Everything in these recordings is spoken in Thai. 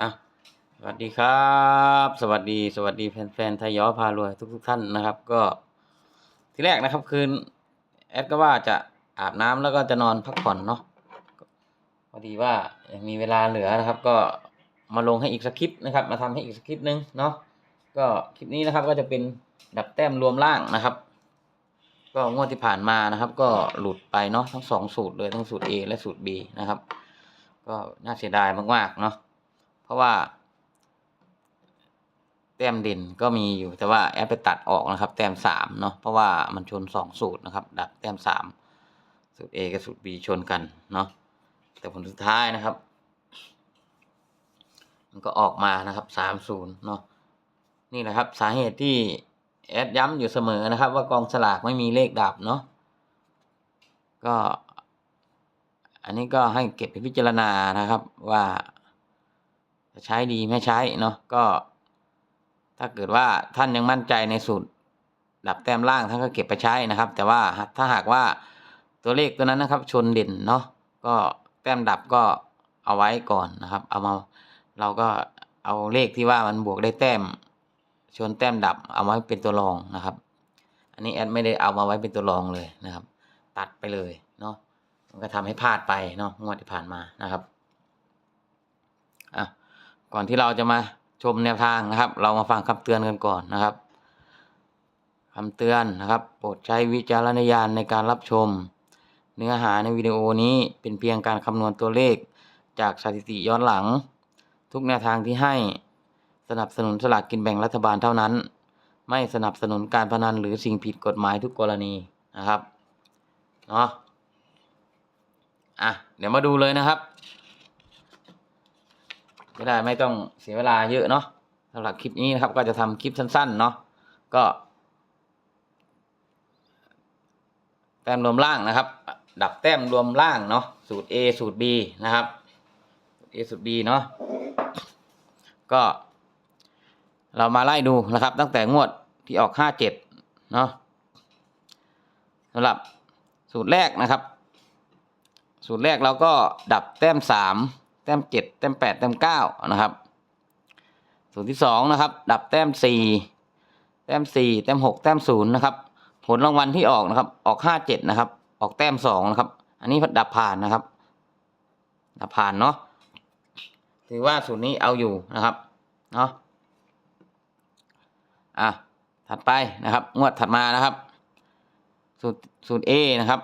อะสวัสดีครับ สวัสดีสวัสดีแฟนๆไทยย้อพารวยทุก ๆ ท่านนะครับ ก็ที่แรกนะครับคืนแอดก็ว่าจะอาบน้ำแล้วก็จะนอนพักผ่อนเนาะพอดีว่ายังมีเวลาเหลือนะครับ ก็มาลงให้อีกสักคลิปนะครับ มาทำให้อีกสักคลิปนึงเนาะก็คลิปนี้นะครับก็จะเป็นดับแต้มรวมล่างนะครับ ก็งวดที่ผ่านมานะครับ ก็หลุดไปเนาะทั้งสองสูตรเลยทั้งสูตร A และสูตร B นะครับ ก็น่าเสียดายมากๆเนาะ เพราะว่า แต้มเด่นก็มีอยู่แต่ว่าแอปไปตัดออกนะครับ แต้มสามเนาะเพราะว่ามันชนสองสูตรนะครับ ดับแต้มสามสูตร A กับสูตร B ชนกันเนาะแต่ผลสุดท้ายนะครับ มันก็ออกมานะครับสามศูนย์เนาะนี่แหละครับ สาเหตุที่แอดย้ำอยู่เสมอนะครับ ว่ากองสลากไม่มีเลขดับเนาะก็ อันนี้ก็ให้เก็บไปพิจารณานะครับว่า ใช้ดีไม่ใช้เนาะก็ ถ้าเกิดว่าท่านยังมั่นใจในสูตรดับแต้มล่างท่านก็เก็บไปใช้นะครับ แต่ว่าถ้าหากว่าตัวเลขตัวนั้นนะครับ ชนเด่นเนาะก็แต้มดับก็เอาไว้ก่อนนะครับ เอามาเราก็เอาเลขที่ว่ามันบวกได้แต้ม ชนแต้มดับเอาไว้เป็นตัวรองนะครับ อันนี้แอดไม่ได้เอามาไว้เป็นตัวรองเลยนะครับ ตัดไปเลยเนาะมันก็ทำให้พลาดไปเนาะงวดที่ผ่านมานะครับ ก่อนที่เราจะมาชมแนวทางนะครับ เรามาฟังคำเตือนกันก่อนนะครับคำเตือนนะครับ โปรดใช้วิจารณญาณในการรับชม เนื้อหาในวิดีโอนี้เป็นเพียงการคำนวณตัวเลข จากสถิติย้อนหลัง ทุกแนวทางที่ให้สนับสนุนสลากกินแบ่งรัฐบาลเท่านั้น ไม่สนับสนุนการพนันหรือสิ่งผิดกฎหมายทุกกรณีนะครับเนาะอะเดี๋ยวมาดูเลยนะครับ จะได้ไม่ต้องเสียเวลาเยอะเนาะสำหรับคลิปนี้นะครับ ก็จะทำคลิปสั้นๆเนาะก็แต้มรวมล่างนะครับ ดับแต้มรวมล่างเนาะสูตร A สูตร B นะครับสูตร A สูตร B เนาะก็ เรามาไล่ดูนะครับ ตั้งแต่งวดที่ออกห้าเจ็ดเนาะสำหรับสูตรแรกนะครับ สูตรแรกเราก็ดับแต้มสาม แต้มเจ็ดแต้มแปดแต้มเก้านะครับสูตรที่สองนะครับ ดับแต้มสี่แต้มสี่แต้มหกแต้มศูนย์นะครับ ผลรางวัลที่ออกนะครับ ออกห้าเจ็ดนะครับ ออกแต้มสองนะครับ อันนี้ดับผ่านนะครับ ดับผ่านเนาะถือว่าสูตรนี้เอาอยู่นะครับเนาะอะถัดไปนะครับ งวดถัดมานะครับ สูตรสูตร A นะครับ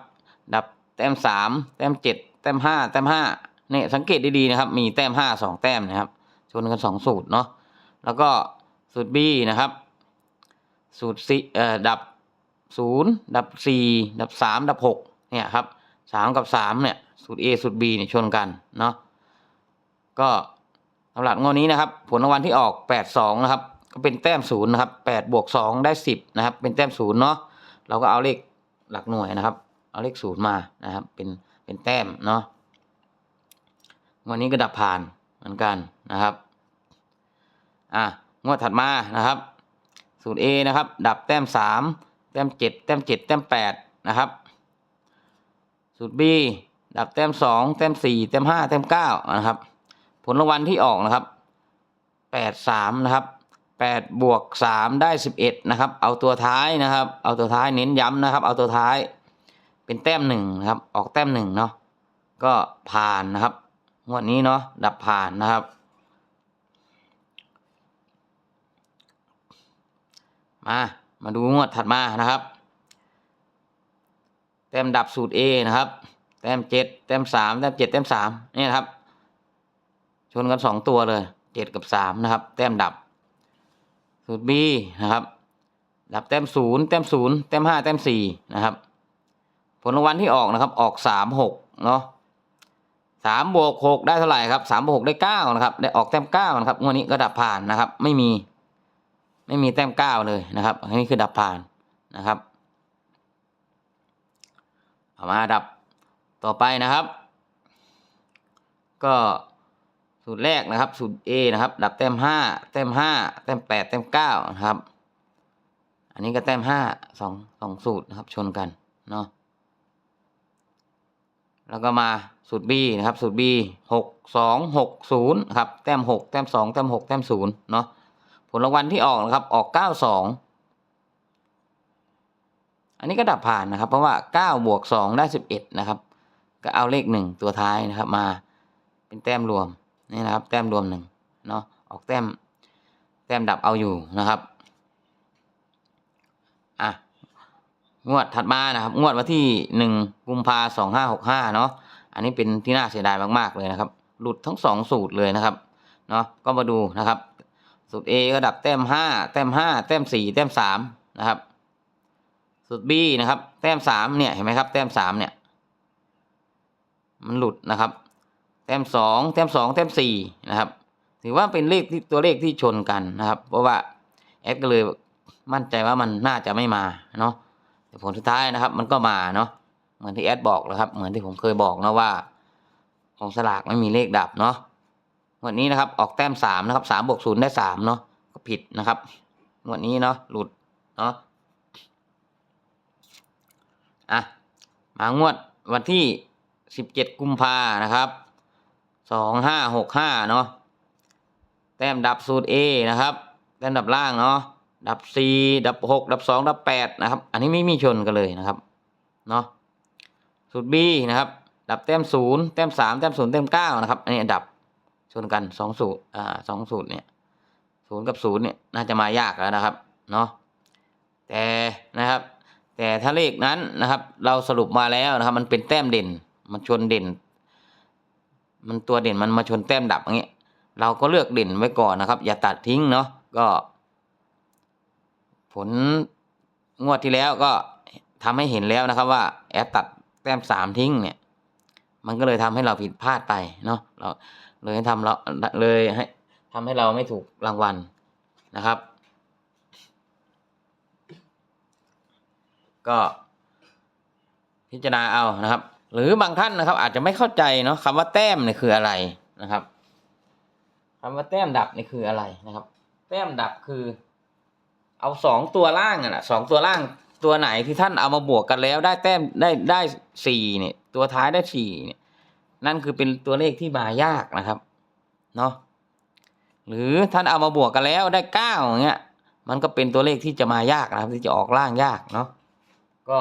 ดับแต้มสามแต้มเจ็ดแต้มห้าแต้มห้า เนี่ยสังเกตดีๆนะครับ มีแต้มห้าสองแต้มนะครับชนกันสองสูตรเนาะแล้วก็สูตร B นะครับ สูตร C เอ่อดับศูนย์ดับสี่ดับสามดับหกเนี่ยครับสามกับสามเนี่ยสูตร A สูตร B เนี่ยชนกันเนาะก็สำหรับงวดนี้นะครับ ผลรางวัลที่ออกแปดสองนะครับก็เป็นแต้มศูนย์นะครับแปดบวกสองได้สิบนะครับ เป็นแต้มศูนย์เนาะเราก็เอาเลขหลักหน่วยนะครับ เอาเลขศูนย์มานะครับ เป็นเป็นแต้มเนาะ วันนี้ก็ดับผ่านเหมือนกันนะครับอะงวดถัดมานะครับ สูตร A นะครับ ดับแต้มสามแต้มเจ็ดแต้มเจ็ดแต้มแปดนะครับ สูตร B ดับแต้มสองแต้มสี่แต้มห้าแต้มเก้านะครับ ผลรางวัลที่ออกนะครับแปดสามนะครับแปดบวกสามได้สิบเอ็ดนะครับ เอาตัวท้ายนะครับ เอาตัวท้ายเน้นย้ำนะครับ เอาตัวท้ายเป็นแต้มหนึ่งนะครับ ออกแต้มหนึ่งเนาะ ก็ผ่านนะครับ งวดนี้เนาะดับผ่านนะครับ มามาดูงวดถัดมานะครับ แต้มดับสูตร A นะครับ แต้มเจ็ดแต้มสามแต้มเจ็ดแต้มสามนี่นะครับ ชนกันสองตัวเลยเจ็ดกับสามนะครับ แต้มดับ สูตร B นะครับ ดับแต้มศูนย์แต้มศูนย์แต้มห้าแต้มสี่นะครับ ผลรางวัลที่ออกนะครับ ออกสามหกเนาะ สามบวกหกได้เท่าไหร่ครับสามบวกหกได้เก้านะครับ ได้ออกแต้มเก้านะครับงวดนี้ก็ดับผ่านนะครับ ไม่มี ไม่มีแต้มเก้าเลยนะครับอันนี้คือดับผ่านนะครับเอามาดับต่อไปนะครับ ก็สูตรแรกนะครับ สูตร A นะครับ ดับแต้มห้าแต้มห้าแต้มแปดแต้มเก้านะครับ อันนี้ก็แต้มห้าสองสองสูตรนะครับ ชนกันเนาะ แล้วก็มาสูตร B นะครับ สูตร B หกสองหกศูนย์ครับ แต้มหกแต้มสองแต้มหกแต้มศูนย์เนาะ ผลรางวัลที่ออกนะครับ ออกเก้าสองอันนี้ก็ดับผ่านนะครับ เพราะว่าเก้าบวกสองได้สิบเอ็ดนะครับ ก็เอาเลขหนึ่งตัวท้ายนะครับ มาเป็นแต้มรวมนี่นะครับ แต้มรวมหนึ่งเนาะ ออกแต้ม แต้มดับเอาอยู่นะครับ อะ งวดถัดมานะครับ งวดวันที่หนึ่งกุมภาสองห้าหกห้าเนาะอันนี้เป็นที่น่าเสียดายมากๆเลยนะครับ หลุดทั้งสองสูตรเลยนะครับเนาะก็มาดูนะครับ สูตร A ก็ดับแต้มห้าแต้มห้าแต้มสี่แต้มสามนะครับ สูตร B นะครับ แต้มสามเนี่ยเห็นไหมครับ แต้มสามเนี่ย มันหลุดนะครับ แต้มสองแต้มสองแต้มสี่นะครับ ถือว่าเป็นเลขที่ตัวเลขที่ชนกันนะครับ เพราะว่าแอดก็เลยมั่นใจว่ามันน่าจะไม่มาเนาะ ผลสุดท้ายนะครับ มันก็มาเนาะเหมือนที่แอดบอกแล้วครับ เหมือนที่ผมเคยบอกนะว่า ของสลากไม่มีเลขดับเนาะวันนี้นะครับ ออกแต้มสามนะครับสามบวกศูนย์ได้สามเนาะก็ผิดนะครับวันนี้เนาะหลุดเนาะอะมางวดวันที่สิบเจ็ดกุมภานะครับสองห้าหกห้าเนาะแต้มดับสูตร A นะครับ แต้มดับล่างเนาะ ดับ C ดับ6ดับ2ดับ8นะครับ อันนี้ไม่มีชนกันเลยนะครับเนาะสูตร B นะครับ ดับแต้ม0แต้ม3แต้ม0แต้ม9นะครับ อันนี้ดับชนกัน2สูตรอ่าสองสูตรเนี่ย0กับ0เนี่ยน่าจะมายากแล้วนะครับเนาะแต่นะครับ แต่ถ้าเลขนั้นนะครับ เราสรุปมาแล้วนะครับ มันเป็นแต้มเด่นมันชนเด่น มันตัวเด่นมันมาชนแต้มดับอย่างเงี้ยเราก็เลือกเด่นไว้ก่อนนะครับ อย่าตัดทิ้งเนาะก็ ผลงวดที่แล้วก็ทำให้เห็นแล้วนะครับว่าแอดตัดแต้มสามทิ้งเนี่ย มันก็เลยทำให้เราผิดพลาดไปเนาะเราเลยทำเราเลยให้ทำให้เราไม่ถูกรางวัลนะครับ ก็พิจารณาเอานะครับ หรือบางท่านนะครับ อาจจะไม่เข้าใจเนาะคำว่าแต้มเนี่ยคืออะไรนะครับคำว่าแต้มดับนี่คืออะไรนะครับ แต้มดับคือ เอาสองตัวล่างอะนะสองตัวล่างตัวไหนที่ท่านเอามาบวกกันแล้วได้แต้มได้ได้สี่เนี่ย ตัวท้ายได้สี่เนี่ย นั่นคือเป็นตัวเลขที่มายากนะครับเนาะหรือท่านเอามาบวกกันแล้วได้เก้าอย่างเงี้ย มันก็เป็นตัวเลขที่จะมายากนะครับ ที่จะออกล่างยากเนาะก็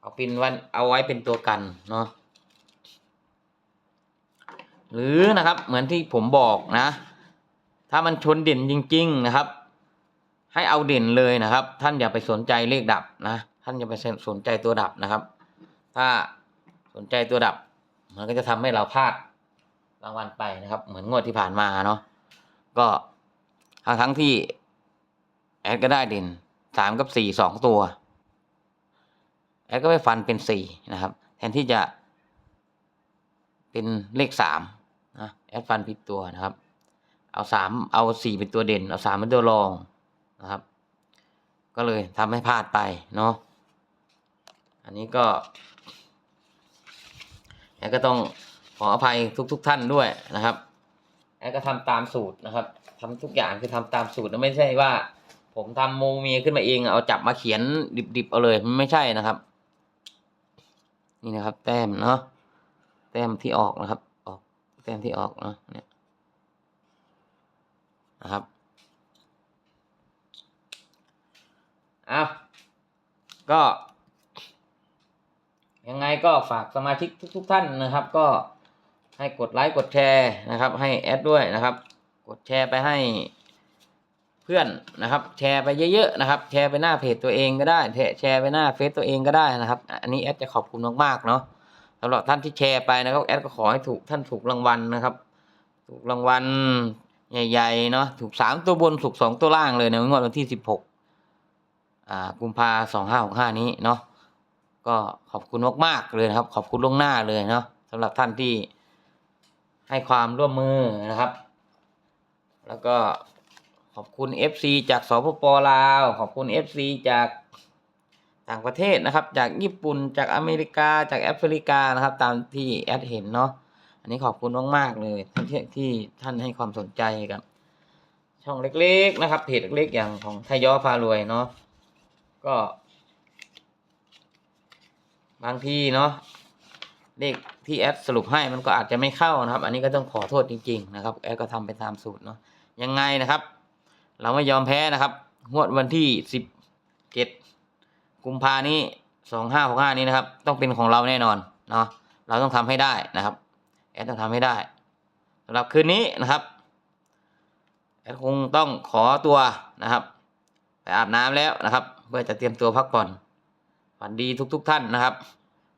เอาเป็นวันเอาไว้เป็นตัวกันเนาะหรือนะครับเหมือนที่ผมบอกนะ ถ้ามันชนเด่นจริง ๆ นะครับ ให้เอาเด่นเลยนะครับ ท่านอย่าไปสนใจเลขดับนะ ท่านอย่าไปสนใจตัวดับนะครับ ถ้าสนใจตัวดับ มันก็จะทำให้เราพลาดรางวัลไปนะครับ เหมือนงวดที่ผ่านมาเนาะก็ทั้งทั้งที่แอดก็ได้เด่นสามกับสี่สองตัวแอดก็ไปฟันเป็นสี่นะครับ แทนที่จะเป็นเลขสามนะแอดฟันผิดตัวนะครับ เอาสามเอาสี่เป็นตัวเด่น เอาสามเป็นตัวรองนะครับ ก็เลยทำให้พลาดไปเนาะอันนี้ก็แอดก็ต้องขออภัยทุกๆทท่านด้วยนะครับแอดก็ทำตามสูตรนะครับทำทุกอย่างคือทำตามสูตรนะไม่ใช่ว่า ผมทำโมเมียขึ้นมาเองเอาจับมาเขียนดิบๆเอาเลยมันไม่ใช่นะครับ นี่นะครับ แต้มเนาะแต้มที่ออกนะครับ ออกแต้มที่ออกเนาะเนี่ย นะครับอ้าวก็ ยังไงก็ฝากสมาชิกทุกๆท่านนะครับ ก็ให้กดไลค์กดแชร์นะครับ ให้แอดด้วยนะครับ กดแชร์ไปให้เพื่อนนะครับ แชร์ไปเยอะๆนะครับ แชร์ไปหน้าเพจตัวเองก็ได้แชร์ไปหน้าเฟซตัวเองก็ได้นะครับ อันนี้แอดจะขอบคุณมากๆเนาะสำหรับท่านที่แชร์ไปนะครับแอดก็ขอให้ถูกท่านถูกรางวัลนะครับ ถูกรางวัล ใหญ่ๆเนาะถูกสามตัวบนถูกสองตัวล่างเลยในงวดวันที่สิบหกอ่ากุมภาสองห้าหกห้านี้เนาะก็ขอบคุณมากๆเลยนะครับ ขอบคุณล่วงหน้าเลยเนาะสำหรับท่านที่ให้ความร่วมมือนะครับ แล้วก็ขอบคุณ FC จากสปปลาว ขอบคุณ FC จากต่างประเทศนะครับ จากญี่ปุ่นจากอเมริกาจากแอฟริกานะครับ ตามที่แอดเห็นเนาะ นนี้ขอบคุณมากๆเลยที่ที่ท่านให้ความสนใจกับ ช่องเล็กๆนะครับเพจเล็กๆอย่างของไทยยอพารวยเนาะก็ บางทีเนาะเลขที่แอดสรุปให้มันก็อาจจะไม่เข้านะครับ อันนี้ก็ต้องขอโทษจริง ๆ นะครับ แอดก็ทำไปตามสูตรเนาะยังไงนะครับ เราไม่ยอมแพ้นะครับงวดวันที่สิบเจ็ดกุมภานี้สองห้าหกห้านี้นะครับ ต้องเป็นของเราแน่นอนเนาะเราต้องทำให้ได้นะครับ ดต้องทำให้ได้สำหรับคืนนี้นะครับแอดคงต้องขอตัวนะครับ ไปอาบน้ำแล้วนะครับ เพื่อจะเตรียมตัวพักผ่อนฝันดีทุกๆทท่านนะครับ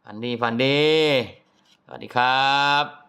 ฝันดีฝันดี สวัสดีครับ